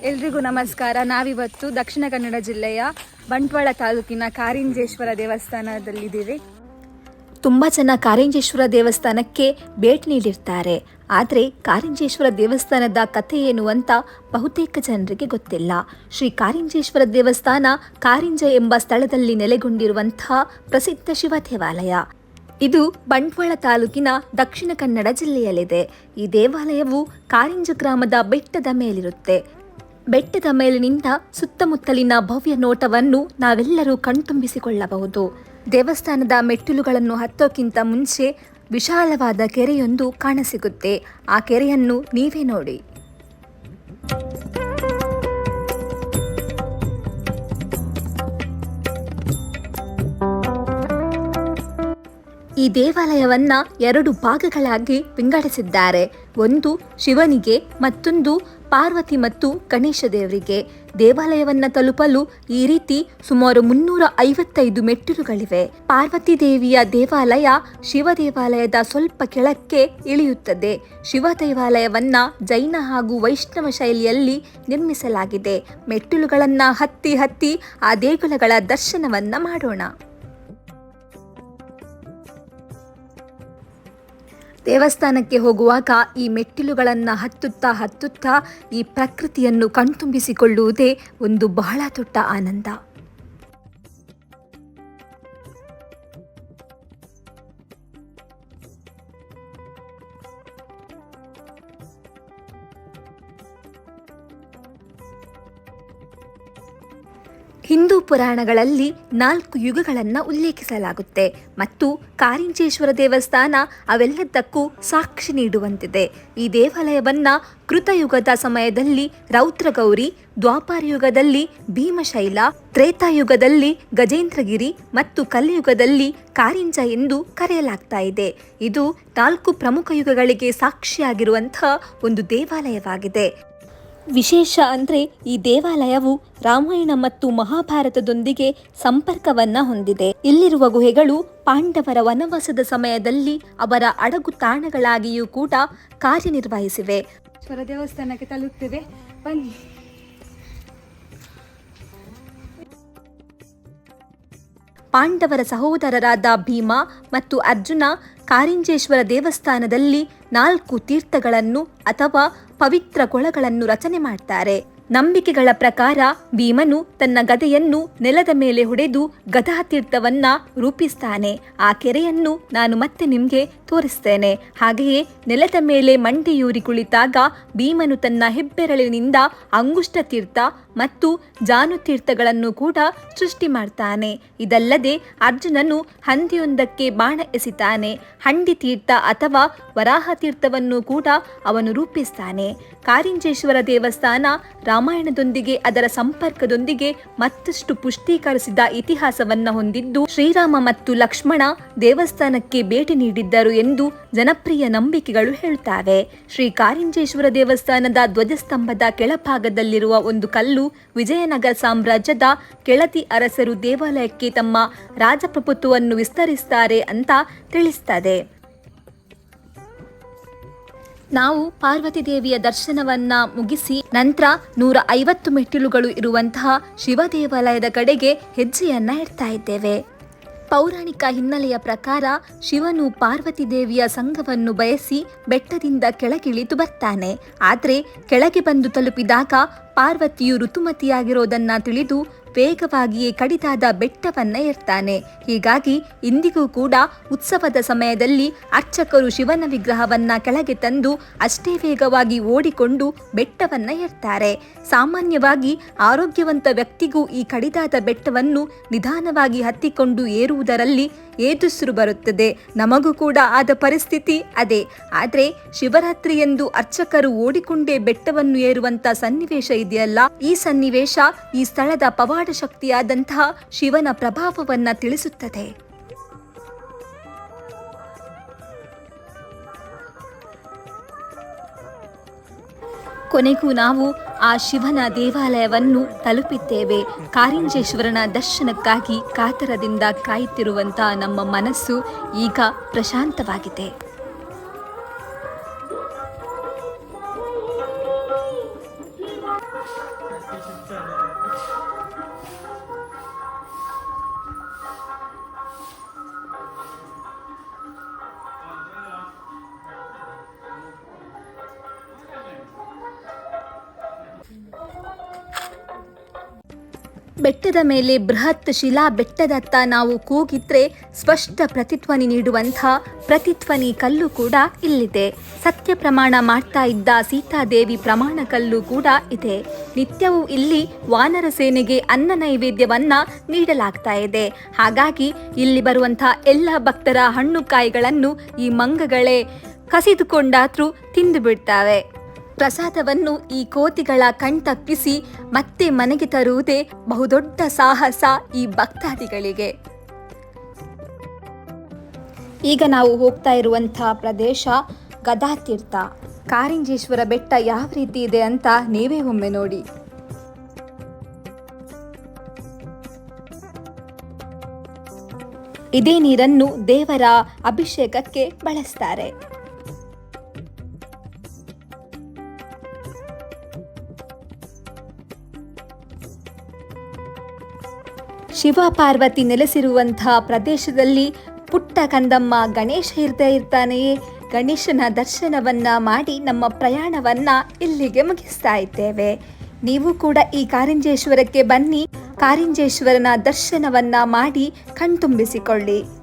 ಎಲ್ರಿಗೂ ನಮಸ್ಕಾರ. ನಾವಿವತ್ತು ದಕ್ಷಿಣ ಕನ್ನಡ ಜಿಲ್ಲೆಯ ಬಂಟ್ವಾಳ ತಾಲೂಕಿನ ಕಾರಿಂಜೇಶ್ವರ ದೇವಸ್ಥಾನದಲ್ಲಿದ್ದೀವಿ. ತುಂಬ ಜನ ಕಾರಿಂಜೇಶ್ವರ ದೇವಸ್ಥಾನಕ್ಕೆ ಭೇಟಿ ನೀಡಿರ್ತಾರೆ. ಆದರೆ ಕಾರಿಂಜೇಶ್ವರ ದೇವಸ್ಥಾನದ ಕಥೆ ಏನು ಅಂತ ಬಹುತೇಕ ಜನರಿಗೆ ಗೊತ್ತಿಲ್ಲ. ಶ್ರೀ ಕಾರಿಂಜೇಶ್ವರ ದೇವಸ್ಥಾನ ಕಾರಿಂಜ ಎಂಬ ಸ್ಥಳದಲ್ಲಿ ನೆಲೆಗೊಂಡಿರುವಂತಹ ಪ್ರಸಿದ್ಧ ಶಿವ ದೇವಾಲಯ. ಇದು ಬಂಟ್ವಾಳ ತಾಲೂಕಿನ ದಕ್ಷಿಣ ಕನ್ನಡ ಜಿಲ್ಲೆಯಲ್ಲಿದೆ. ಈ ದೇವಾಲಯವು ಕಾರಿಂಜ ಗ್ರಾಮದ ಬೆಟ್ಟದ ಮೇಲಿರುತ್ತೆ. ಬೆಟ್ಟದ ಮೇಲಿನಿಂದ ಸುತ್ತಮುತ್ತಲಿನ ಭವ್ಯ ನೋಟವನ್ನು ನಾವೆಲ್ಲರೂ ಕಣ್ತುಂಬಿಸಿಕೊಳ್ಳಬಹುದು. ದೇವಸ್ಥಾನದ ಮೆಟ್ಟಿಲುಗಳನ್ನು ಹತ್ತೋಕ್ಕಿಂತ ಮುಂಚೆ ವಿಶಾಲವಾದ ಕೆರೆಯೊಂದು ಕಾಣಸಿಗುತ್ತೆ. ಆ ಕೆರೆಯನ್ನು ನೀವೇ ನೋಡಿ. ಈ ದೇವಾಲಯವನ್ನ ಎರಡು ಭಾಗಗಳಾಗಿ ವಿಂಗಡಿಸಿದ್ದಾರೆ. ಒಂದು ಶಿವನಿಗೆ, ಮತ್ತೊಂದು ಪಾರ್ವತಿ ಮತ್ತು ಗಣೇಶ ದೇವರಿಗೆ ದೇವಾಲಯವನ್ನು ತಲುಪಲು ಈ ರೀತಿ ಸುಮಾರು ಮುನ್ನೂರ ಐವತ್ತೈದು ಮೆಟ್ಟಿಲುಗಳಿವೆ. ಪಾರ್ವತಿ ದೇವಿಯ ದೇವಾಲಯ ಶಿವ ದೇವಾಲಯದ ಸ್ವಲ್ಪ ಕೆಳಕ್ಕೆ ಇಳಿಯುತ್ತದೆ. ಶಿವ ದೇವಾಲಯವನ್ನ ಜೈನ ಹಾಗೂ ವೈಷ್ಣವ ಶೈಲಿಯಲ್ಲಿ ನಿರ್ಮಿಸಲಾಗಿದೆ. ಮೆಟ್ಟಿಲುಗಳನ್ನ ಹತ್ತಿ ಹತ್ತಿ ಆ ದೇಗುಲಗಳ ದರ್ಶನವನ್ನ ಮಾಡೋಣ. ದೇವಸ್ಥಾನಕ್ಕೆ ಹೋಗುವಾಗ ಈ ಮೆಟ್ಟಿಲುಗಳನ್ನು ಹತ್ತುತ್ತಾ ಹತ್ತುತ್ತಾ ಈ ಪ್ರಕೃತಿಯನ್ನು ಕಣ್ತುಂಬಿಸಿಕೊಳ್ಳುವುದೇ ಒಂದು ಬಹಳ ದೊಡ್ಡ ಆನಂದ. ಹಿಂದೂ ಪುರಾಣಗಳಲ್ಲಿ ನಾಲ್ಕು ಯುಗಗಳನ್ನು ಉಲ್ಲೇಖಿಸಲಾಗುತ್ತೆ ಮತ್ತು ಕಾರಿಂಚೇಶ್ವರ ದೇವಸ್ಥಾನ ಅವೆಲ್ಲದಕ್ಕೂ ಸಾಕ್ಷಿ ನೀಡುವಂತಿದೆ. ಈ ದೇವಾಲಯವನ್ನು ಕೃತಯುಗದ ಸಮಯದಲ್ಲಿ ರೌದ್ರಗೌರಿ ದ್ವಾಪಾರ ಯುಗದಲ್ಲಿ ಭೀಮಶೈಲ, ತ್ರೇತಾಯುಗದಲ್ಲಿ ಗಜೇಂದ್ರಗಿರಿ ಮತ್ತು ಕಲಿಯುಗದಲ್ಲಿ ಕಾರಿಂಚ ಎಂದು ಕರೆಯಲಾಗ್ತಾ ಇದೆ. ಇದು ನಾಲ್ಕು ಪ್ರಮುಖ ಯುಗಗಳಿಗೆ ಸಾಕ್ಷಿಯಾಗಿರುವಂತಹ ಒಂದು ದೇವಾಲಯವಾಗಿದೆ. ವಿಶೇಷ ಅಂದರೆ ಈ ದೇವಾಲಯವು ರಾಮಾಯಣ ಮತ್ತು ಮಹಾಭಾರತದೊಂದಿಗೆ ಸಂಪರ್ಕವನ್ನ ಹೊಂದಿದೆ. ಇಲ್ಲಿರುವ ಗುಹೆಗಳು ಪಾಂಡವರ ವನವಾಸದ ಸಮಯದಲ್ಲಿ ಅವರ ಅಡಗು ತಾಣಗಳಾಗಿಯೂ ಕೂಡ ಕಾರ್ಯನಿರ್ವಹಿಸಿವೆ. ದೇವಸ್ಥಾನಕ್ಕೆ ತಲುಪ್ತೇವೆ ಬನ್ನಿ. ಪಾಂಡವರ ಸಹೋದರರಾದ ಭೀಮ ಮತ್ತು ಅರ್ಜುನ ಕಾರಿಂಜೇಶ್ವರ ದೇವಸ್ಥಾನದಲ್ಲಿ ನಾಲ್ಕು ತೀರ್ಥಗಳನ್ನು ಅಥವಾ ಪವಿತ್ರ ಕೊಳಗಳನ್ನು ರಚನೆ ಮಾಡ್ತಾರೆ. ನಂಬಿಕೆಗಳ ಪ್ರಕಾರ ಭೀಮನು ತನ್ನ ಗದೆಯನ್ನು ನೆಲದ ಮೇಲೆ ಹೊಡೆದು ಗದಾ ತೀರ್ಥವನ್ನ ರೂಪಿಸ್ತಾನೆ. ಆ ಕೆರೆಯನ್ನು ನಾನು ಮತ್ತೆ ನಿಮಗೆ ತೋರಿಸ್ತೇನೆ. ಹಾಗೆಯೇ ನೆಲದ ಮೇಲೆ ಮಂಡಿಯೂರಿ ಕುಳಿತಾಗ ಭೀಮನು ತನ್ನ ಹೆಬ್ಬೆರಳಿನಿಂದ ಅಂಗುಷ್ಟ ತೀರ್ಥ ಮತ್ತು ಜಾನು ತೀರ್ಥಗಳನ್ನು ಕೂಡ ಸೃಷ್ಟಿ ಮಾಡ್ತಾನೆ. ಇದಲ್ಲದೆ ಅರ್ಜುನನು ಹಂದಿಯೊಂದಕ್ಕೆ ಬಾಣ ಎಸಿತಾನೆ. ಹಂಡಿ ತೀರ್ಥ ಅಥವಾ ವರಾಹ ತೀರ್ಥವನ್ನು ಕೂಡ ಅವನು ರೂಪಿಸ್ತಾನೆ. ಕಾರಿಂಜೇಶ್ವರ ದೇವಸ್ಥಾನ ರಾಮಾಯಣದೊಂದಿಗೆ ಅದರ ಸಂಪರ್ಕದೊಂದಿಗೆ ಮತ್ತಷ್ಟು ಪುಷ್ಟೀಕರಿಸಿದ ಇತಿಹಾಸವನ್ನ ಹೊಂದಿದ್ದು, ಶ್ರೀರಾಮ ಮತ್ತು ಲಕ್ಷ್ಮಣ ದೇವಸ್ಥಾನಕ್ಕೆ ಭೇಟಿ ನೀಡಿದ್ದರು ಎಂದು ಜನಪ್ರಿಯ ನಂಬಿಕೆಗಳು ಹೇಳುತ್ತವೆ ಶ್ರೀ ಕಾರಿಂಜೇಶ್ವರ ದೇವಸ್ಥಾನದ ಧ್ವಜಸ್ತಂಭದ ಕೆಳಭಾಗದಲ್ಲಿರುವ ಒಂದು ಕಲ್ಲು ವಿಜಯನಗರ ಸಾಮ್ರಾಜ್ಯದ ಕೆಳತಿ ಅರಸರು ದೇವಾಲಯಕ್ಕೆ ತಮ್ಮ ರಾಜಪ್ರಭುತ್ವವನ್ನು ವಿಸ್ತರಿಸ್ತಾರೆ ಅಂತ ತಿಳಿಸ್ತದೆ. ನಾವು ಪಾರ್ವತಿ ದೇವಿಯ ದರ್ಶನವನ್ನ ಮುಗಿಸಿ ನಂತರ ನೂರ ಐವತ್ತು ಮೆಟ್ಟಿಲುಗಳು ಇರುವಂತಹ ಶಿವ ದೇವಾಲಯದ ಕಡೆಗೆ ಹೆಜ್ಜೆಯನ್ನ ಇಡ್ತಾ ಇದ್ದೇವೆ. ಪೌರಾಣಿಕ ಹಿನ್ನೆಲೆಯ ಪ್ರಕಾರ ಶಿವನು ಪಾರ್ವತಿ ದೇವಿಯ ಸಂಘವನ್ನು ಬಯಸಿ ಬೆಟ್ಟದಿಂದ ಕೆಳಗಿಳಿದು ಬರ್ತಾನೆ. ಆದರೆ ಕೆಳಗೆ ಬಂದು ತಲುಪಿದಾಗ ಪಾರ್ವತಿಯು ಋತುಮತಿಯಾಗಿರೋದನ್ನ ತಿಳಿದು ವೇಗವಾಗಿಯೇ ಕಡಿದಾದ ಬೆಟ್ಟವನ್ನ ಏರ್ತಾನೆ. ಹೀಗಾಗಿ ಇಂದಿಗೂ ಕೂಡ ಉತ್ಸವದ ಸಮಯದಲ್ಲಿ ಅರ್ಚಕರು ಶಿವನ ವಿಗ್ರಹವನ್ನ ಕೆಳಗೆ ತಂದು ಅಷ್ಟೇ ವೇಗವಾಗಿ ಓಡಿಕೊಂಡು ಬೆಟ್ಟವನ್ನ ಏರ್ತಾರೆ. ಸಾಮಾನ್ಯವಾಗಿ ಆರೋಗ್ಯವಂತ ವ್ಯಕ್ತಿಗೂ ಈ ಕಡಿದಾದ ಬೆಟ್ಟವನ್ನು ನಿಧಾನವಾಗಿ ಹತ್ತಿಕೊಂಡು ಏರುವುದರಲ್ಲಿ ಏದುಸಿರು ಬರುತ್ತದೆ. ನಮಗೂ ಕೂಡ ಆದ ಪರಿಸ್ಥಿತಿ ಅದೇ. ಆದರೆ ಶಿವರಾತ್ರಿ ಎಂದು ಅರ್ಚಕರು ಓಡಿಕೊಂಡೇ ಬೆಟ್ಟವನ್ನು ಏರುವಂತ ಸನ್ನಿವೇಶ ಇದೆಯಲ್ಲ? ಈ ಸನ್ನಿವೇಶ ಈ ಸ್ಥಳದ ಪವಾಡ ಶಕ್ತಿಯಾದಂತಹ ಶಿವನ ಪ್ರಭಾವವನ್ನ ತಿಳಿಸುತ್ತದೆ. ಕೊನೆಗೂ ನಾವು ಆ ಶಿವನ ದೇವಾಲಯವನ್ನು ತಲುಪಿದ್ದೇವೆ. ಕಾರಿಂಜೇಶ್ವರನ ದರ್ಶನಕ್ಕಾಗಿ ಕಾತರದಿಂದ ಕಾಯುತ್ತಿರುವಂತಹ ನಮ್ಮ ಮನಸ್ಸು ಈಗ ಪ್ರಶಾಂತವಾಗಿದೆ. ಬೆಟ್ಟದ ಮೇಲೆ ಬೃಹತ್ ಶಿಲಾ ಬೆಟ್ಟದತ್ತ ನಾವು ಕೂಗಿದ್ರೆ ಸ್ಪಷ್ಟ ಪ್ರತಿಧ್ವನಿ ನೀಡುವಂಥ ಪ್ರತಿಧ್ವನಿ ಕಲ್ಲು ಕೂಡ ಇಲ್ಲಿದೆ. ಸತ್ಯ ಪ್ರಮಾಣ ಮಾಡ್ತಾ ಇದ್ದ ಸೀತಾದೇವಿ ಪ್ರಮಾಣ ಕಲ್ಲು ಕೂಡ ಇದೆ. ನಿತ್ಯವೂ ಇಲ್ಲಿ ವಾನರ ಸೇನೆಗೆ ಅನ್ನ ನೈವೇದ್ಯವನ್ನ ನೀಡಲಾಗ್ತಾ ಇದೆ. ಹಾಗಾಗಿ ಇಲ್ಲಿ ಬರುವಂಥ ಎಲ್ಲ ಭಕ್ತರ ಹಣ್ಣು ಕಾಯಿಗಳನ್ನು ಈ ಮಂಗಗಳೇ ಕಸಿದುಕೊಂಡಾದ್ರೂ ತಿಂದು ಬಿಡ್ತಾವೆ. ಪ್ರಸಾದವನ್ನು ಈ ಕೋತಿಗಳ ಕಣ್ತಪ್ಪಿಸಿ ಮತ್ತೆ ಮನೆಗೆ ತರುವುದೇ ಬಹುದೊಡ್ಡ ಸಾಹಸ ಈ ಭಕ್ತಾದಿಗಳಿಗೆ. ಈಗ ನಾವು ಹೋಗ್ತಾ ಇರುವಂಥ ಪ್ರದೇಶ ಗದಾತೀರ್ಥ. ಕಾರಿಂಜೇಶ್ವರ ಬೆಟ್ಟ ಯಾವ ರೀತಿ ಇದೆ ಅಂತ ನೀವೇ ಒಮ್ಮೆ ನೋಡಿ. ಇದೇ ನೀರನ್ನು ದೇವರ ಅಭಿಷೇಕಕ್ಕೆ ಬಳಸ್ತಾರೆ. ಶಿವ ಪಾರ್ವತಿ ನೆಲೆಸಿರುವಂತಹ ಪ್ರದೇಶದಲ್ಲಿ ಪುಟ್ಟ ಕಂದಮ್ಮ ಗಣೇಶ ಇರ್ತಾ ಇರ್ತಾನೆಯೇ. ಗಣೇಶನ ದರ್ಶನವನ್ನ ಮಾಡಿ ನಮ್ಮ ಪ್ರಯಾಣವನ್ನ ಇಲ್ಲಿಗೆ ಮುಗಿಸ್ತಾ ಇದ್ದೇವೆ. ನೀವು ಕೂಡ ಈ ಕಾರಿಂಜೇಶ್ವರಕ್ಕೆ ಬನ್ನಿ. ಕಾರಿಂಜೇಶ್ವರನ ದರ್ಶನವನ್ನ ಮಾಡಿ ಕಣ್ತುಂಬಿಸಿಕೊಳ್ಳಿ.